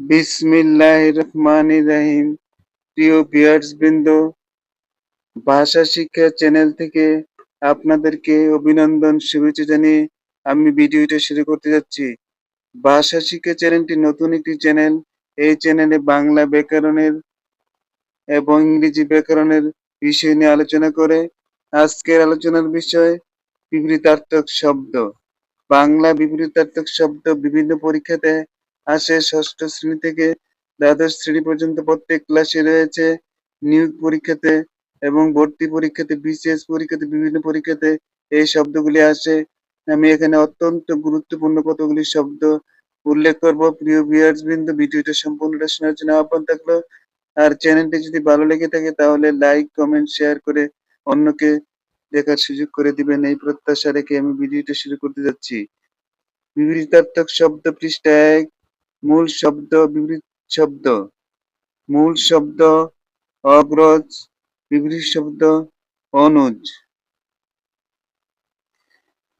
বিসমিল্লাহ রহমান রাহিম। প্রিয় ভিউয়ার্স বৃন্দ, ভাষা শিক্ষা চ্যানেল থেকে আপনাদেরকে অভিনন্দন, শুভেচ্ছা জানিয়ে আমি ভিডিওটা শুরু করতে যাচ্ছি। ভাষা শিক্ষা চ্যানেলটি নতুন একটি চ্যানেল। এই চ্যানেলে বাংলা ব্যাকরণের এবং ইংরেজি ব্যাকরণের বিষয় নিয়ে আলোচনা করে আজকের আলোচনার বিষয় বিবৃতার্থক শব্দ। বাংলা বিবৃতার্থক শব্দ বিভিন্ন পরীক্ষাতে আসে ষষ্ঠ শ্রেণি থেকে দ্বাদশ শ্রেণি পর্যন্ত প্রত্যেক ক্লাসে রয়েছে নিয়োগ পরীক্ষাতে এবং ভর্তি পরীক্ষাতে বিসিএস পরীক্ষাতে, বিভিন্ন পরীক্ষাতে এই শব্দগুলি আসে। আমি এখানে অত্যন্ত গুরুত্বপূর্ণ কতগুলি শব্দ উল্লেখ করব। প্রিয় ভিউয়ার্স বৃন্দ, ভিডিওটা সম্পূর্ণটা শোনার জন্য আহ্বান থাকল। আর চ্যানেলটি যদি ভালো লেগে থাকে তাহলে লাইক কমেন্ট শেয়ার করে অন্যকে দেখার সুযোগ করে দিবেন। এই প্রত্যাশা রেখে আমি ভিডিওটা শুরু করতে যাচ্ছি। বিবৃতার্থক শব্দ পৃষ্ঠা এক। মূল শব্দ বিবৃত শব্দ। মূল শব্দ অগ্রজ বিবৃত শব্দ অনুজ।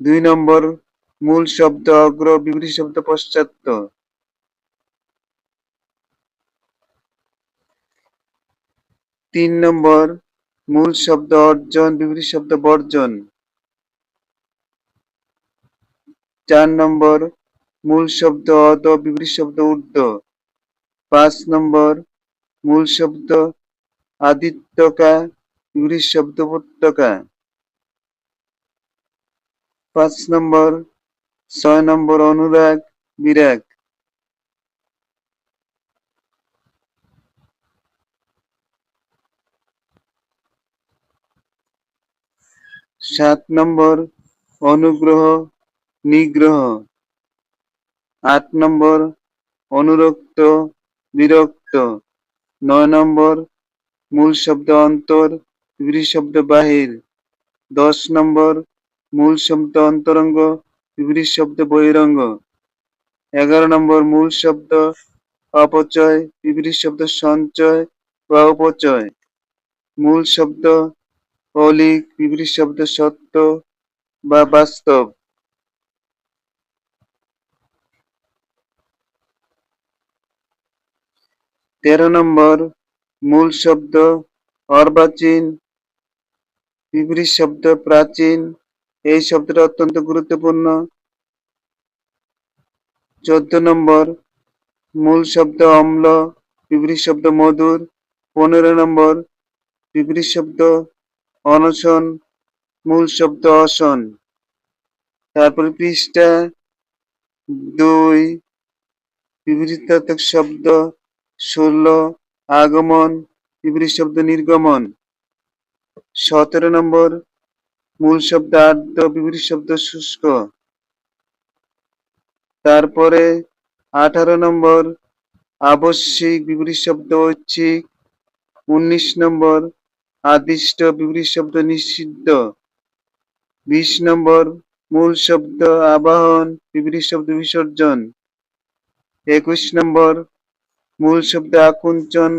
দুই নম্বর, মূল শব্দ অগ্র বিবৃত শব্দ পশ্চাৎ তিন নম্বর, মূল শব্দ অর্জন বিবৃত শব্দ বর্জন। চার নম্বর মূল শব্দ অদ বিবৃত শব্দ উর্ধ পাঁচ নম্বর, মূল শব্দ আদিত্যকা বিবৃত শব্দ উপত্যকা পাঁচ নম্বর, ছয় নম্বর অনুরাগ, বিরাগ। সাত নম্বর, অনুগ্রহ, নিগ্রহ। আট নম্বর, অনুরক্ত, বিরক্ত। নয় নম্বর, মূল শব্দ অন্তর বিবৃত শব্দ বাহির। দশ নম্বর, মূল শব্দ অন্তরঙ্গ বিবৃত শব্দ বহিরঙ্গ। এগারো নম্বর, মূল শব্দ অপচয় বিবৃত শব্দ সঞ্চয় বা অপচয়। মূল শব্দ অলিক বিবৃত শব্দ সত্য বা বাস্তব। তেরো নম্বর, মূল শব্দ, অর্বাচীন বিবৃত শব্দ, প্রাচীন। এই শব্দটা অত্যন্ত গুরুত্বপূর্ণ। চোদ্দ নম্বর, মূল শব্দ অম্ল বিবৃত শব্দ মধুর। পনেরো নম্বর বিবৃত শব্দ অনশন, মূল শব্দ অসন। তারপর পৃষ্ঠা দুই বিবৃতার্থক শব্দ ষোলো, আগমন বিবৃত শব্দ নির্গমন। সতেরো নম্বর, মূল শব্দ আর্দ্র বিবৃত শব্দ শুষ্ক। তারপরে আঠারো নম্বর, আবশ্যিক, বিবৃত শব্দ ঐচ্ছিক। উনিশ নম্বর, আদিষ্ট, বিবৃত শব্দ নিষিদ্ধ। বিশ নম্বর, মূল শব্দ আবাহন, বিবৃত শব্দ বিসর্জন। একুশ নম্বর মূল শব্দ আকুঞ্চন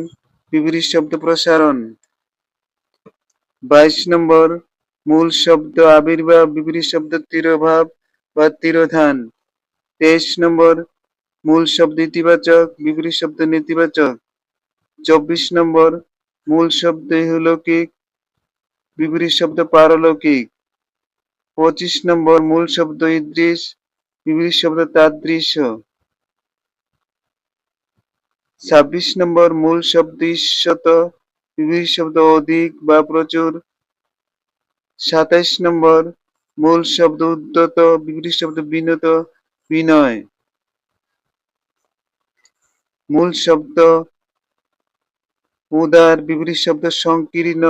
বিবৃত শব্দ প্রসারণ। বাইশ নম্বর, মূল শব্দ আবির্ভাব বিবৃত শব্দ তিরোভাব বা তিরোধান। তেইশ নম্বর, মূল শব্দ ইতিবাচক বিবৃত শব্দ নেতিবাচক। চব্বিশ নম্বর, মূল শব্দ ইহলৌকিক বিবৃত শব্দ পারলৌকিক। পঁচিশ নম্বর, মূল শব্দ ইদৃশ বিবৃত শব্দ তাদৃশ্য ছাব্বিশ নম্বর মূল শব্দ ঈশ্বত শব্দ অধিক বা প্রচুর। সাতাইশ নম্বর মূল শব্দ উদ্যত বিবৃত শব্দ বিনত বিনয়। মূল শব্দ উদার বিবৃত শব্দ সংকীর্ণ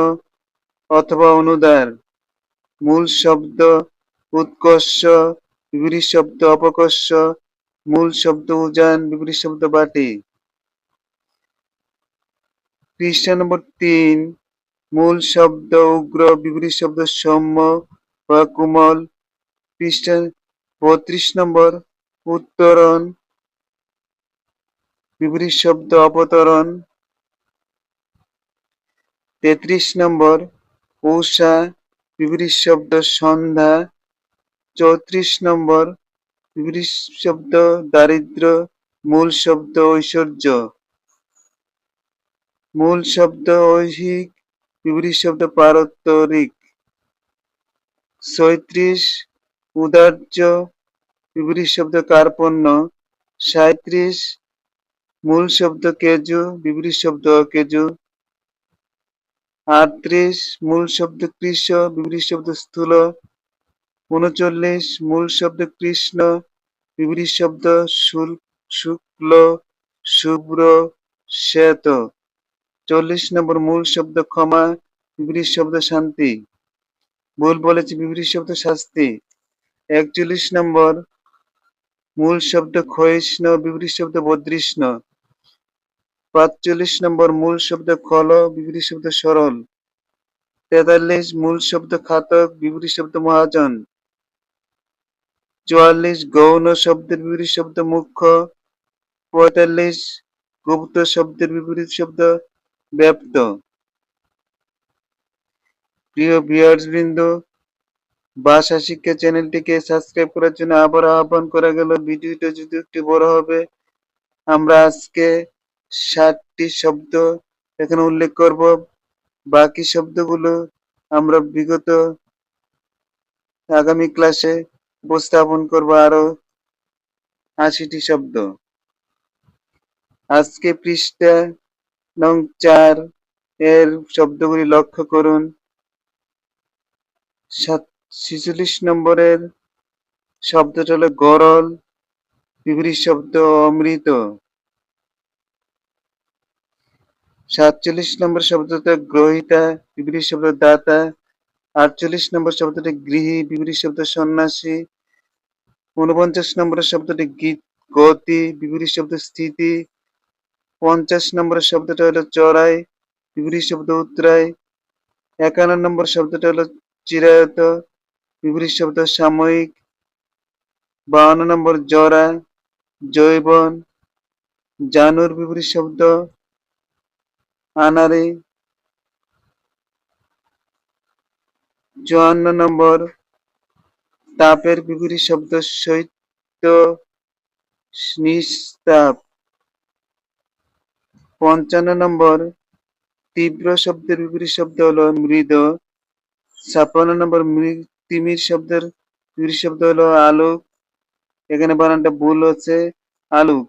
অথবা অনুদার। মূল শব্দ উৎকর্ষ বিবৃত শব্দ অপকর্ষ। মূল শব্দ উজান বিবৃত শব্দ বাটি। পৃষ্ঠা নম্বর তিন, মূল শব্দ, উগ্র বিবৃত শব্দ, সৌম্য বা কোমল পৃষ্ঠা বত্রিশ নম্বর, উত্তরণ বিবৃত শব্দ অবতরণ তেত্রিশ নম্বর উষা বিবৃত শব্দ, সন্ধ্যা। চৌত্রিশ নম্বর বিবৃত শব্দ, দারিদ্র, মূল শব্দ, ঐশ্বর্য। মূল শব্দ ঐহিক, বিপরীত শব্দ পারস্পরিক ছয়ত্রিশ উদার্য বিপরীত শব্দ কার্পণ্য। সাঁত্রিশ মূল শব্দ কেজু, বিপরীত শব্দ অকেজু। আটত্রিশ, মূল শব্দ কৃষ বিপরীত শব্দ স্থূল। উনচল্লিশ, মূল শব্দ কৃষ্ণ, বিপরীত শব্দ শুক্ল, শুভ্র, শ্বেত। চল্লিশ নম্বর মূল শব্দ ক্ষমা, বিপরীত শব্দ শান্তি। ভুল বলেছি, বিপরীত শব্দ শাস্তি। একচল্লিশ নম্বর মূল শব্দ ক্ষয়িষ্ণ, বিপরীত শব্দ বদৃষ্ণ। পাঁচচল্লিশ নম্বর মূল শব্দ খল, বিপরীত শব্দ সরল। তেতাল্লিশ মূল শব্দ খাতক, বিপরীত শব্দ মহাজন। চুয়াল্লিশ গৌণ শব্দের বিপরীত শব্দ মুখ্য। পঁয়তাল্লিশ গুপ্ত শব্দের বিপরীত শব্দ ব্যপ্ত। প্রিয় ভিউয়ার্স বৃন্দ ভাষা শিক্ষা চ্যানেলটিকে সাবস্ক্রাইব করার জন্য আবার আহ্বান করা গেল। ভিডিওটা যদি একটু বড় হবে, আমরা আজকে ষাটটি শব্দ এখানে উল্লেখ করব। বাকি শব্দগুলো আমরা বিগত আগামী ক্লাসে উপস্থাপন করব আরও আশিটি শব্দ। আজকে পৃষ্ঠা নং চার এর শব্দগুলি লক্ষ্য করুন। ছিচল্লিশ নম্বরের শব্দটা হলো গরল, বিপরীত শব্দ অমৃত। সাতচল্লিশ নম্বর শব্দটা গ্রহিতা, বিপরীত শব্দ দাতা। আটচল্লিশ নম্বর শব্দটি গৃহী, বিপরীত শব্দ সন্ন্যাসী। উনপঞ্চাশ নম্বর শব্দটি গীত, গতি, বিপরীত শব্দ স্থিতি। পঞ্চাশ নম্বর শব্দটা হলো চড়াই বিপরীত শব্দ উত্তরায় একান্ন নম্বর শব্দটা হলো চিরায়ত বিপরীত শব্দ সাময়িক বাউন্ন নম্বর জরা, জৈবন, জানুর বিপরীত শব্দ আনারে চুয়ান্ন নম্বর তাপের বিপরীত শব্দ শৈত্য নিস্তাপ। পঞ্চান্ন নম্বর, তীব্র শব্দের বিপরীত শব্দ হলো মৃদ। ছাপ্পান্ন নম্বর তিমির শব্দের বিপরীত শব্দ হলো আলোক এখানে বানানটা ভুল হচ্ছে আলোক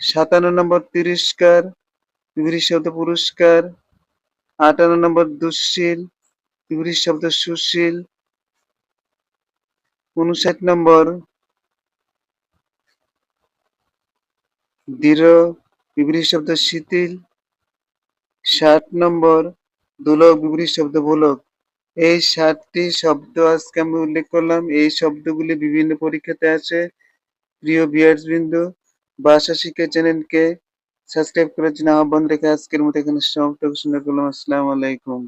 সাতান্ন নম্বর, তিরস্কার, বিপরীত শব্দ পুরস্কার। আটান্ন নম্বর দুশীল বিপরীত শব্দ সুশীল। উনষাট নম্বর, দৃঢ় বিপরীত শব্দ শিথিল, ষাট নম্বর দুলক বিবৃতি শব্দ বোলক এই ষাটটি শব্দ আজকে আমি উল্লেখ করলাম। এই শব্দগুলি বিভিন্ন পরীক্ষাতে আছে প্রিয় বিয়ার্স বিন্দু, ভাষা শিক্ষা চ্যানেলকে সাবস্ক্রাইব করার জন্য আহ্বান রেখে আজকের মতো এখানে সমাপ্ত ঘোষণা করলাম। আসসালামু আলাইকুম।